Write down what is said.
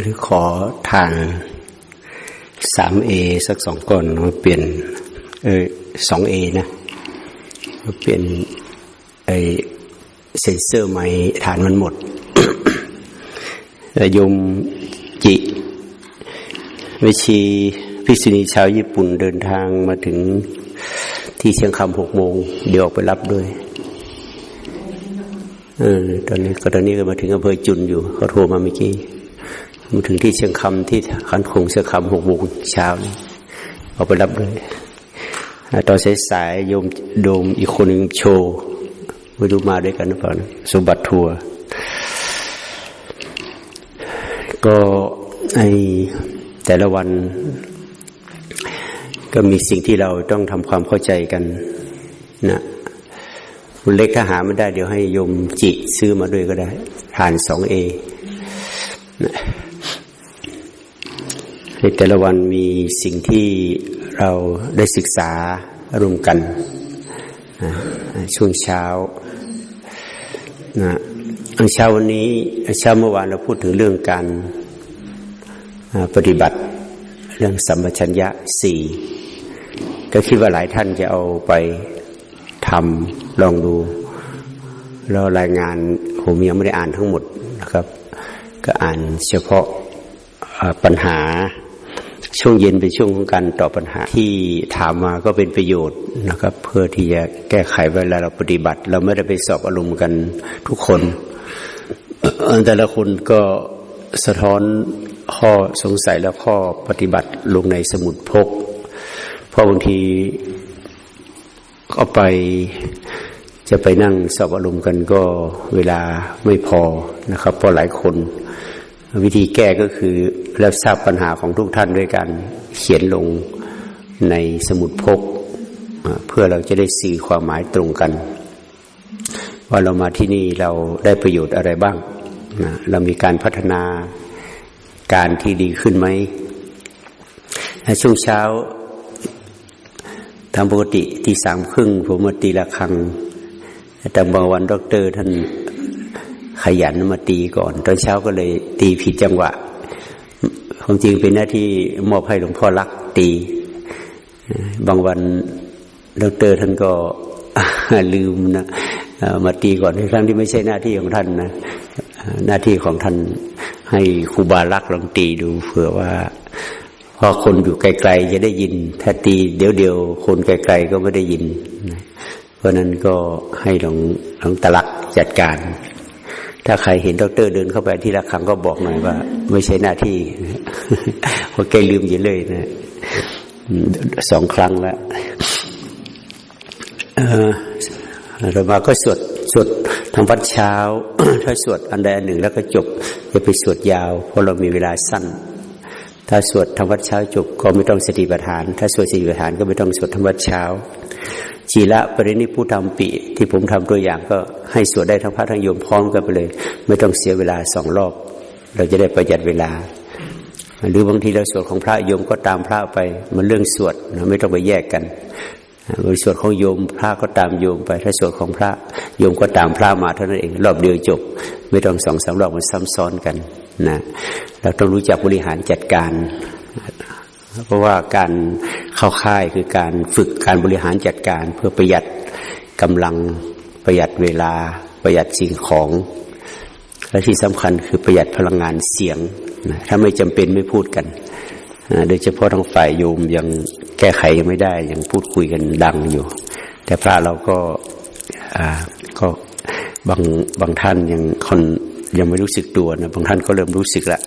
หรือขอทานสามเอสักสองก้อนมาเปลี่ยน เออสองเอนะมาเปลี่ยนไอเซนเซอร์ไม้ฐานมันหมดโยมจิวิชีพิษุณีชาวญี่ปุ่นเดินทางมาถึงที่เชียงคำหกโมง เดี๋ยวออกไปรับด้วยเออตอนนี้ก็ตอนนี้ก็มาถึงอำเภอจุนอยู่เขาโทรมาเมื่อกี้ มาถึงที่เชียงคำที่ขันคงเชียงคำหกโมงเช้านี่เอาไปรับด้วยตอนสายๆโยมโดมอีกคนหนึ่งโชว์ไม่รู้มาด้วยกันหรือเปล่านะสมบัติทัวร์ก็ไอแต่ละวัน ก็มีสิ่งที่เราต้องทำความเข้าใจกันนะคุณเล็กถ้าหาไม่ได้เดี๋ยวให้โยมจิซื้อมาด้วยก็ได้ทานสองเอ ในแต่ละวันมีสิ่งที่เราได้ศึกษารวมกัน ช่วงเช้านะอันเช้าวันนี้เช้าเมื่อวานเราพูดถึงเรื่องการปฏิบัติเรื่องสัมปชัญญะสี่ก็คิดว่าหลายท่านจะเอาไปทำลองดูแล้วรายงานผมยังไม่ได้อ่านทั้งหมดนะครับ ก็อ่านเฉพาะปัญหา ช่วงเย็นเป็นช่วงของการตอบปัญหาที่ถามมาก็เป็นประโยชน์นะครับ เพื่อที่จะแก้ไขเวลาเราปฏิบัติ เราไม่ได้ไปสอบอารมณ์กันทุกคน แต่ละคนก็สะท้อนข้อสงสัยและข้อปฏิบัติลงในสมุดพก เพราะบางทีก็ไปจะไปนั่งสอบอารมณ์กันก็เวลาไม่พอนะครับ เพราะหลายคน วิธีแก้ก็คือ รับทราบปัญหาของทุกท่านด้วยการเขียนลงในสมุดพก เพื่อเราจะได้สื่อความหมายตรงกัน ว่าเรามาที่นี่เราได้ประโยชน์อะไรบ้างนะเรามีการพัฒนาการที่ดีขึ้นไหมและช่วงเช้าตามปกติที่สามครึ่งผมมาตีละครังแต่บางวันด็อกเตอร์ท่านขยันมาตีก่อน ตอนเช้าก็เลยตีผิดจังหวะ ความจริงเป็นหน้าที่มอบให้หลวงพ่อรักตี บางวันด็อกเตอร์ท่านก็ลืมนะมาตีก่อนทั้งที่ไม่ใช่หน้าที่ของท่านนะหน้าที่ของท่านให้ครูบารักลองตีดูเผื่อว่าพราะคนอยู่ไกล ๆ จะได้ยิน ถ้าตีเดี๋ยวๆคนไกล ๆ ก็ไม่ได้ยิน เพราะนั้นก็ให้หลวงหลวงตลักจัดการ ถ้าใครเห็นด็อกเตอร์เดินเข้าไปที่ระฆังก็บอกหน่อยว่า ไม่ใช่หน้าที่เพราะแกลืมอยู่เลยนะสองครั้งแล้วเออเรามาก็สวดสวดทำวัดเช้า ถ้าสวดอันใดอันหนึ่งแล้วก็จบอย่าไปสวดยาว เพราะเรามีเวลาสั้น ถ้าสวดธรรมวัดเช้าจบก็ไม่ต้องสติปัฏฐาน ถ้าสวดสติปัฏฐานก็ไม่ต้องสวดธรรมวัดเช้า จีละปรินิพพุธรรมปิที่ผมทำตัวอย่างก็ให้สวดได้ทั้งพระทั้งโยมพร้อมกันไปเลย ไม่ต้องเสียเวลาสองรอบ เราจะได้ประหยัดเวลา หรือบางทีเราสวดของพระโยมก็ตามพระไป มันเรื่องสวดนะไม่ต้องไปแยกกันบริสวดของโยมพระก็ตามโยมไป ถ้าสวดของพระโยมก็ตามพระมาเท่านั้นเองรอบเดียวจบ ไม่ต้องสองสามรอบมันซ้ำซ้อนกันนะเราต้องรู้จักบริหารจัดการ เพราะว่าการเข้าค่ายคือการฝึกการบริหารจัดการเพื่อประหยัดกำลังประหยัดเวลา ประหยัดสิ่งของ และที่สำคัญคือประหยัดพลังงานเสียงนะถ้าไม่จำเป็นไม่พูดกันนะโดยเฉพาะทางฝ่ายโยมยังแก้ไขยังไม่ได้ ยังพูดคุยกันดังอยู่ แต่พระเราก็ก็บางบางท่านยังคนยังไม่รู้สึกตัวนะบางท่านก็เริ่มรู้สึกละ